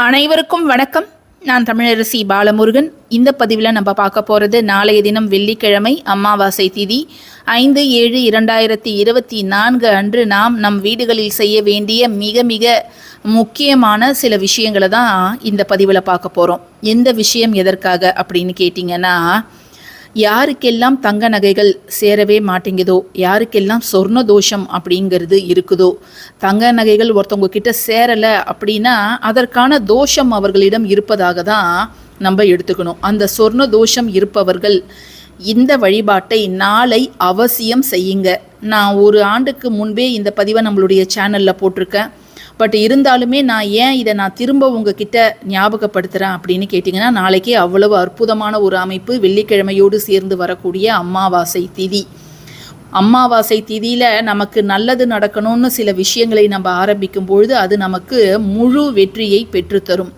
அனைவருக்கும் வணக்கம். நான் தமிழரசி பாலமுருகன். இந்த பதிவில் நம்ம பார்க்க போகிறது நாளைய தினம் வெள்ளிக்கிழமை அமாவாசை திதி. ஐந்து ஏழு இரண்டாயிரத்தி இருபத்தி நான்கு அன்று நாம் நம் வீடுகளில் செய்ய வேண்டிய மிக மிக முக்கியமான சில விஷயங்களை தான் இந்த பதிவில் பார்க்க போகிறோம் எந்த விஷயம் எதற்காக அப்படின்னு கேட்டிங்கன்னா யாருக்கெல்லாம் தங்க நகைகள் சேரவே மாட்டேங்குதோ யாருக்கெல்லாம் சொர்ண தோஷம் அப்படிங்கிறது இருக்குதோ தங்க நகைகள் ஒருத்தவங்க கிட்ட சேரலை அப்படின்னா அதற்கான தோஷம் அவர்களிடம் இருப்பதாக தான் நம்ம எடுத்துக்கணும். அந்த சொர்ண தோஷம் இருப்பவர்கள் இந்த வழிபாட்டை நாளை அவசியம் செய்யுங்க. நான் ஒரு ஆண்டுக்கு முன்பே இந்த பதிவை நம்மளுடைய சேனலில் போட்டிருக்கேன். பட் இருந்தாலுமே நான் ஏன் இதை நான் திரும்ப உங்ககிட்ட ஞாபகப்படுத்துகிறேன் அப்படின்னு கேட்டிங்கன்னா நாளைக்கே அவ்வளவு அற்புதமான ஒரு அமைப்பு வெள்ளிக்கிழமையோடு சேர்ந்து வரக்கூடிய அமாவாசை திதி. அமாவாசை திதியில் நமக்கு நல்லது நடக்கணும்னு சில விஷயங்களை நம்ம ஆரம்பிக்கும் பொழுது அது நமக்கு முழு வெற்றியை பெற்றுத்தரும்.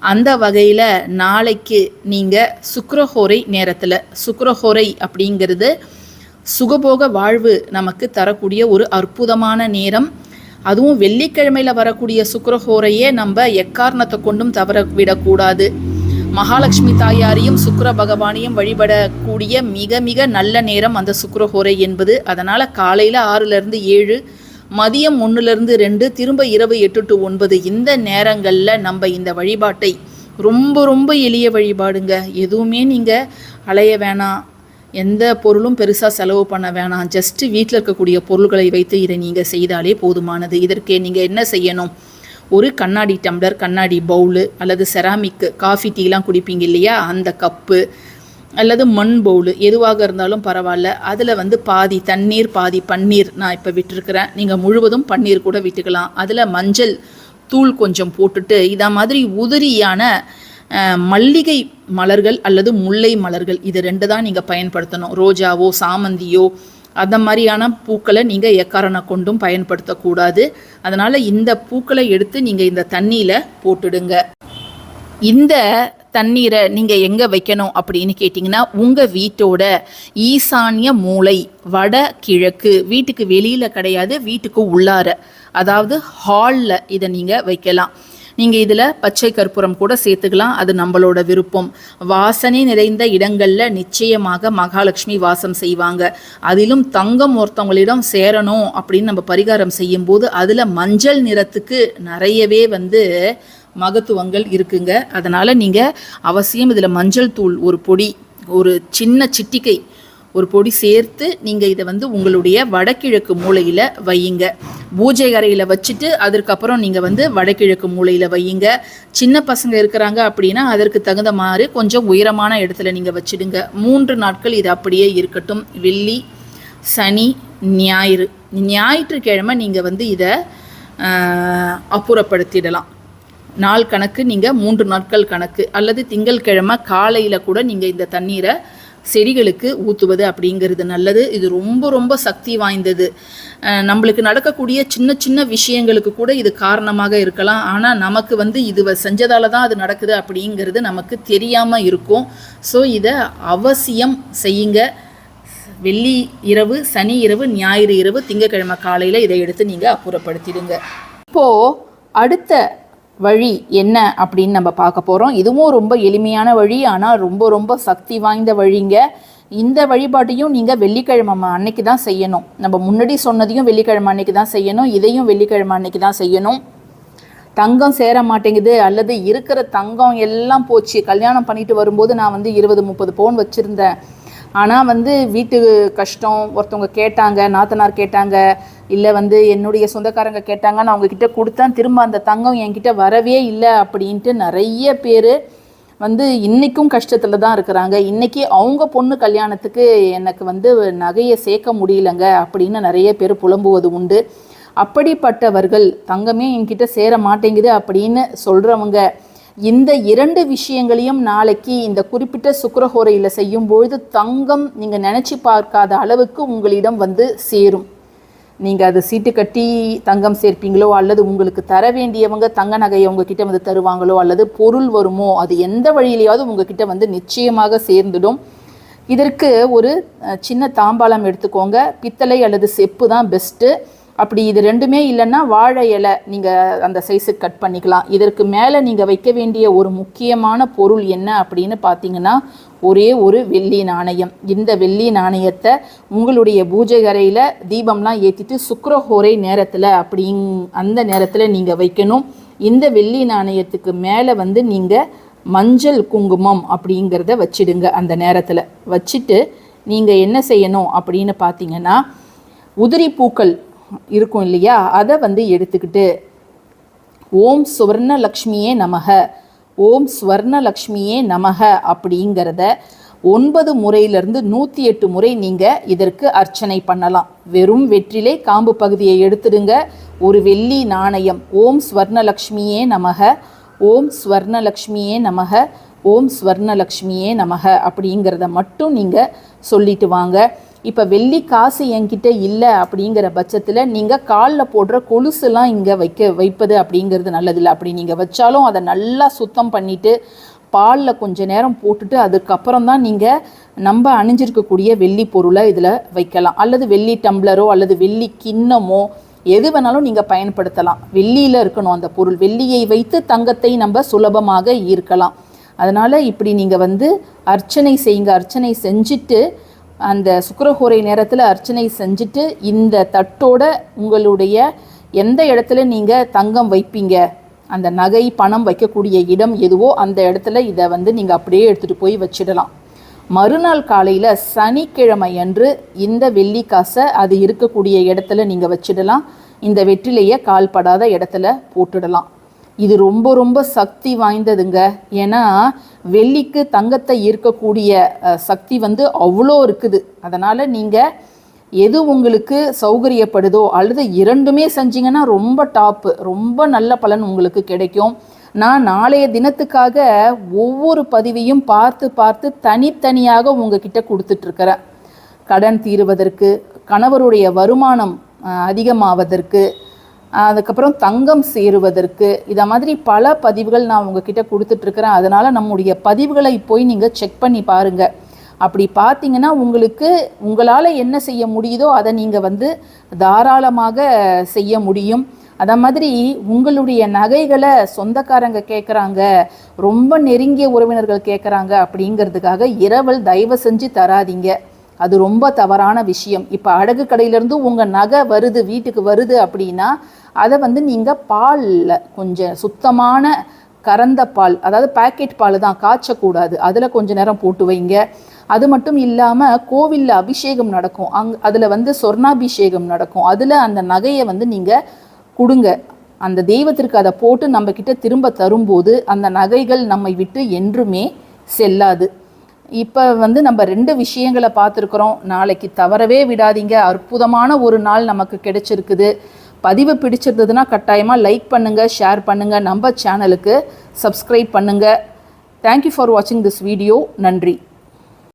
அந்த வகையில் நாளைக்கு நீங்கள் சுக்ரஹோரை நேரத்தில் சுக்ரஹோரை அப்படிங்கிறது சுகபோக வாழ்வு நமக்கு தரக்கூடிய ஒரு அற்புதமான நேரம். அதுவும் வெள்ளிக்கிழமையில் வரக்கூடிய சுக்கரஹோரையே நம்ம எக்காரணத்தை கொண்டும் தவற விடக்கூடாது. மகாலட்சுமி தாயாரையும் சுக்கர பகவானையும் வழிபடக்கூடிய மிக மிக நல்ல நேரம் அந்த சுக்கரஹோரை என்பது. அதனால் காலையில் ஆறுலேருந்து ஏழு மதியம் ஒன்றுலேருந்து ரெண்டு திரும்ப இரவு எட்டு டு ஒன்பது இந்த நேரங்களில் நம்ம இந்த வழிபாட்டை ரொம்ப ரொம்ப எளிய வழிபாடுங்க. எதுவுமே நீங்கள் அலைய வேணாம். எந்த பொருளும் பெருசாக செலவு பண்ண வேணாம். ஜஸ்ட்டு வீட்டில் இருக்கக்கூடிய பொருள்களை வைத்து இதை நீங்கள் செய்தாலே போதுமானது. இதற்கு நீங்கள் என்ன செய்யணும்? ஒரு கண்ணாடி டம்ளர் கண்ணாடி பவுலு அல்லது செராமிக்கு காஃபி டீலாம் குடிப்பீங்க இல்லையா? அந்த கப்பு அல்லது மண் பவுலு எதுவாக இருந்தாலும் பரவாயில்ல. அதில் வந்து பாதி தண்ணீர் பாதி பன்னீர் நான் இப்போ விட்டுருக்கிறேன். நீங்கள் முழுவதும் பன்னீர் கூட விட்டுக்கலாம். அதில் மஞ்சள் தூள் கொஞ்சம் போட்டுட்டு இதை மாதிரி உதிரியான மல்லிகை மலர்கள் அல்லது முல்லை மலர்கள் இது ரெண்டு தான் நீங்கள் பயன்படுத்தணும். ரோஜாவோ சாமந்தியோ அந்த மாதிரியான பூக்களை நீங்கள் எக்காரனை கொண்டும் பயன்படுத்தக்கூடாது. அதனால் இந்த பூக்களை எடுத்து நீங்கள் இந்த தண்ணியில் போட்டுடுங்க. இந்த தண்ணீரை நீங்கள் எங்கே வைக்கணும் அப்படின்னு கேட்டிங்கன்னா உங்கள் வீட்டோட ஈசான்ய மூலை வட கிழக்கு வீட்டுக்கு வெளியில் கிடையாது வீட்டுக்கு உள்ளார. அதாவது ஹாலில் இதை நீங்கள் வைக்கலாம். நீங்கள் இதில் பச்சை கற்பூரம் கூட சேர்த்துக்கலாம். அது நம்மளோட விருப்பம். வாசனை நிறைந்த இடங்களில் நிச்சயமாக மகாலட்சுமி வாசம் செய்வாங்க. அதிலும் தங்கம் ஒருத்தவங்களிடம் சேரணும் அப்படின்னு நம்ம பரிகாரம் செய்யும்போது அதில் மஞ்சள் நிறத்துக்கு நிறையவே வந்து மகத்துவங்கள் இருக்குங்க. அதனால் நீங்கள் அவசியம் இதில் மஞ்சள் தூள் ஒரு பொடி ஒரு சின்ன சிட்டிக்கை ஒரு பொடி சேர்த்து நீங்கள் இதை வந்து உங்களுடைய வடகிழக்கு மூலையில் வையுங்க. பூஜை அறையில் வச்சுட்டு அதற்கப்புறம் நீங்கள் வந்து வடகிழக்கு மூலையில் வையுங்க. சின்ன பசங்க இருக்கிறாங்க அப்படின்னா அதற்கு தகுந்த மாதிரி கொஞ்சம் உயரமான இடத்துல நீங்கள் வச்சிடுங்க. மூன்று நாட்கள் இது அப்படியே இருக்கட்டும். வெள்ளி சனி ஞாயிறு. ஞாயிற்றுக்கிழமை நீங்கள் வந்து இதை அப்புறப்படுத்திடலாம். நாள் கணக்கு நீங்கள் மூன்று நாட்கள் கணக்கு. அல்லது திங்கட்கிழமை காலையில் கூட நீங்கள் இந்த தண்ணீரை செடிகளுக்கு ஊற்றுவது அப்படிங்கிறது நல்லது. இது ரொம்ப ரொம்ப சக்தி வாய்ந்தது. நம்மளுக்கு நடக்கக்கூடிய சின்ன சின்ன விஷயங்களுக்கு கூட இது காரணமாக இருக்கலாம். ஆனால் நமக்கு வந்து இது வ- செஞ்சதால தான் அது நடக்குது அப்படிங்கிறது நமக்கு தெரியாமல் இருக்கும். ஸோ இதை அவசியம் செய்யுங்க. வெள்ளி இரவு சனி இரவு ஞாயிறு இரவு திங்கக்கிழமை காலையில் இதை எடுத்து நீங்கள் அப்புறப்படுத்திடுங்க. இப்போது அடுத்த வழி என்ன அப்படின்னு நம்ம பார்க்க போகிறோம் இதுவும் ரொம்ப எளிமையான வழி ஆனால் ரொம்ப ரொம்ப சக்தி வாய்ந்த வழிங்க. இந்த வழிபாட்டையும் நீங்கள் வெள்ளிக்கிழமை அன்னைக்கு தான் செய்யணும். நம்ம முன்னாடி சொன்னதையும் வெள்ளிக்கிழமை அன்னைக்கு தான் செய்யணும். இதையும் வெள்ளிக்கிழமை அன்னைக்கு தான் செய்யணும். தங்கம் சேர மாட்டேங்குது அல்லது இருக்கிற தங்கம் எல்லாம் போச்சு. கல்யாணம் பண்ணிட்டு வரும்போது நான் வந்து இருபது முப்பது பவுன் வச்சுருந்தேன். ஆனால் வந்து வீட்டு கஷ்டம் ஒருத்தவங்க கேட்டாங்க நாத்தனார் கேட்டாங்க இல்லை வந்து என்னுடைய சொந்தக்காரங்க கேட்டாங்க நான் அவங்கக்கிட்ட கொடுத்தேன். திரும்ப அந்த தங்கம் என்கிட்ட வரவே இல்லை அப்படின்ட்டு நிறைய பேர் வந்து இன்றைக்கும் கஷ்டத்தில் தான் இருக்கிறாங்க. இன்றைக்கி அவங்க பொண்ணு கல்யாணத்துக்கு எனக்கு வந்து நகையை சேர்க்க முடியலங்க அப்படின்னு நிறைய பேர் புலம்புவது உண்டு. அப்படிப்பட்டவர்கள் தங்கமே என்கிட்ட சேர மாட்டேங்குது அப்படின்னு சொல்கிறவங்க இந்த இரண்டு விஷயங்களையும் நாளைக்கு இந்த குறிப்பிட்ட சுக்கிரஹோரையில் செய்யும்பொழுது தங்கம் நீங்கள் நினச்சி பார்க்காத அளவுக்கு உங்களிடம் வந்து சேரும். நீங்கள் அது சீட்டு கட்டி தங்கம் சேர்ப்பீங்களோ அல்லது உங்களுக்கு தர வேண்டியவங்க தங்க நகையை உங்ககிட்ட வந்து தருவாங்களோ அல்லது பொருள் வருமோ அது எந்த வழியிலையாவது உங்ககிட்ட வந்து நிச்சயமாக சேர்ந்துடும். இதற்கு ஒரு சின்ன தாம்பாளம் எடுத்துக்கோங்க. பித்தளை அல்லது செப்பு தான் பெஸ்ட்டு அப்படி இது ரெண்டுமே இல்லைன்னா வாழை இலை நீங்கள் அந்த சைஸுக்கு கட் பண்ணிக்கலாம். இதற்கு மேலே நீங்கள் வைக்க வேண்டிய ஒரு முக்கியமான பொருள் என்ன அப்படின்னு பார்த்தீங்கன்னா ஒரே ஒரு வெள்ளி நாணயம். இந்த வெள்ளி நாணயத்தை உங்களுடைய பூஜை அறையில் தீபம்லாம் ஏற்றிட்டு சுக்கரஹோரை நேரத்தில் அப்படிங் அந்த நேரத்தில் நீங்கள் வைக்கணும். இந்த வெள்ளி நாணயத்துக்கு மேலே வந்து நீங்கள் மஞ்சள் குங்குமம் அப்படிங்கிறத வச்சிடுங்க அந்த நேரத்தில். வச்சுட்டு நீங்கள் என்ன செய்யணும் அப்படின்னு பார்த்தீங்கன்னா உதிரி பூக்கள் இருக்கும் இல்லையா? அதை வந்து எடுத்துக்கிட்டு ஓம் சுவர்ணலக்ஷ்மியே நமக ஓம் ஸ்வர்ணலக்ஷ்மியே நமக அப்படிங்கிறத ஒன்பது முறையிலிருந்து நூற்றி எட்டு முறை நீங்கள் இதற்கு அர்ச்சனை பண்ணலாம். வெறும் வெற்றிலே காம்பு பகுதியை எடுத்துடுங்க. ஒரு வெள்ளி நாணயம் ஓம் ஸ்வர்ணலக்ஷ்மியே நமக ஓம் ஸ்வர்ணலக்ஷ்மியே நமக ஓம் ஸ்வர்ணலக்ஷ்மியே நமக அப்படிங்கிறத மட்டும் நீங்கள் சொல்லிட்டு வாங்க. இப்போ வெள்ளி காசு என்கிட்ட இல்லை அப்படிங்கிற பட்சத்தில் நீங்கள் காலில் போடுற கொலுசுலாம் இங்கே வைக்க வைப்பது அப்படிங்கிறது நல்லதில்லை. அப்படி நீங்கள் வச்சாலும் அதை நல்லா சுத்தம் பண்ணிவிட்டு பாலில் கொஞ்ச நேரம் போட்டுட்டு அதுக்கப்புறம் தான் நீங்கள் நம்ம அணிஞ்சிருக்கக்கூடிய வெள்ளி பொருளை இதில் வைக்கலாம். அல்லது வெள்ளி டம்ளரோ அல்லது வெள்ளி கிண்ணமோ எது வேணாலும் நீங்கள் பயன்படுத்தலாம். வெள்ளியில் இருக்கணும் அந்த பொருள். வெள்ளியை வைத்து தங்கத்தை நம்ம சுலபமாக ஈர்க்கலாம். அதனால் இப்படி நீங்கள் வந்து அர்ச்சனை செய்யுங்க. அர்ச்சனை செஞ்சுட்டு அந்த சுக்கரஹோரை நேரத்தில் அர்ச்சனை செஞ்சுட்டு இந்த தட்டோட உங்களுடைய எந்த இடத்துல நீங்கள் தங்கம் வைப்பீங்க? அந்த நகை பணம் வைக்கக்கூடிய இடம் எதுவோ அந்த இடத்துல இதை வந்து நீங்கள் அப்படியே எடுத்துகிட்டு போய் வச்சிடலாம். மறுநாள் காலையில் சனிக்கிழமை அன்று இந்த வெள்ளி காசை அது இருக்கக்கூடிய இடத்துல நீங்கள் வச்சிடலாம். இந்த வெற்றிலையை கால்படாத இடத்துல போட்டுடலாம். இது ரொம்ப ரொம்ப சக்தி வாய்ந்ததுங்க. ஏன்னா வெள்ளிக்கு தங்கத்தை ஈர்க்கக்கூடிய சக்தி வந்து அவ்வளோ இருக்குது. அதனால் நீங்கள் எது உங்களுக்கு சௌகரியப்படுதோ அல்லது இரண்டுமே செஞ்சீங்கன்னா ரொம்ப டாப்பு ரொம்ப நல்ல பலன் உங்களுக்கு கிடைக்கும். நான் நாளைய தினத்துக்காக ஒவ்வொரு பதிவையும் பார்த்து பார்த்து தனித்தனியாக உங்ககிட்ட கொடுத்துட்ருக்கிறேன். கடன் தீருவதற்கு கணவருடைய வருமானம் அதிகமாவதற்கு அதுக்கப்புறம் தங்கம் சேருவதற்கு இதை மாதிரி பல பதிவுகள் நான் உங்ககிட்ட கொடுத்துட்ருக்குறேன். அதனால் நம்முடைய பதிவுகளை போய் நீங்கள் செக் பண்ணி பாருங்கள் அப்படி பார்த்தீங்கன்னா உங்களுக்கு உங்களால் என்ன செய்ய முடியுதோ அதை நீங்கள் வந்து தாராளமாக செய்ய முடியும். அதை மாதிரி உங்களுடைய நகைகளை சொந்தக்காரங்க கேட்குறாங்க ரொம்ப நெருங்கிய உறவினர்கள் கேட்குறாங்க அப்படிங்கிறதுக்காக இரவல் தயவு செஞ்சு தராதீங்க. அது ரொம்ப தவறான விஷயம். இப்போ அடகு கடையிலேருந்து உங்கள் நகை வருது வீட்டுக்கு வருது அப்படின்னா அதை வந்து நீங்கள் பாலில் கொஞ்சம் சுத்தமான கறந்த பால் அதாவது பாக்கெட் பால் தான் காய்ச்சக்கூடாது. அதில் கொஞ்ச நேரம் போட்டு வைங்க. அது மட்டும் இல்லாமல் கோவிலில் அபிஷேகம் நடக்கும். அங் அதில் வந்து சொர்ணாபிஷேகம் நடக்கும். அதில் அந்த நகையை வந்து நீங்கள் கொடுங்க. அந்த தெய்வத்திற்கு அதை போட்டு நம்ம திரும்ப தரும்போது அந்த நகைகள் நம்மை விட்டு என்றுமே செல்லாது. இப்போ வந்து நம்ம ரெண்டு விஷயங்களை பார்த்துருக்குறோம். நாளைக்கு தவறவே விடாதீங்க. அற்புதமான ஒரு நாள் நமக்கு கிடைச்சிருக்குது. பதிவு பிடிச்சிருந்ததுன்னா கட்டாயமாக லைக் பண்ணுங்கள் ஷேர் பண்ணுங்கள் நம்ம சேனலுக்கு சப்ஸ்கிரைப் பண்ணுங்கள் தேங்க்யூ ஃபார் வாட்சிங் திஸ் வீடியோ நன்றி.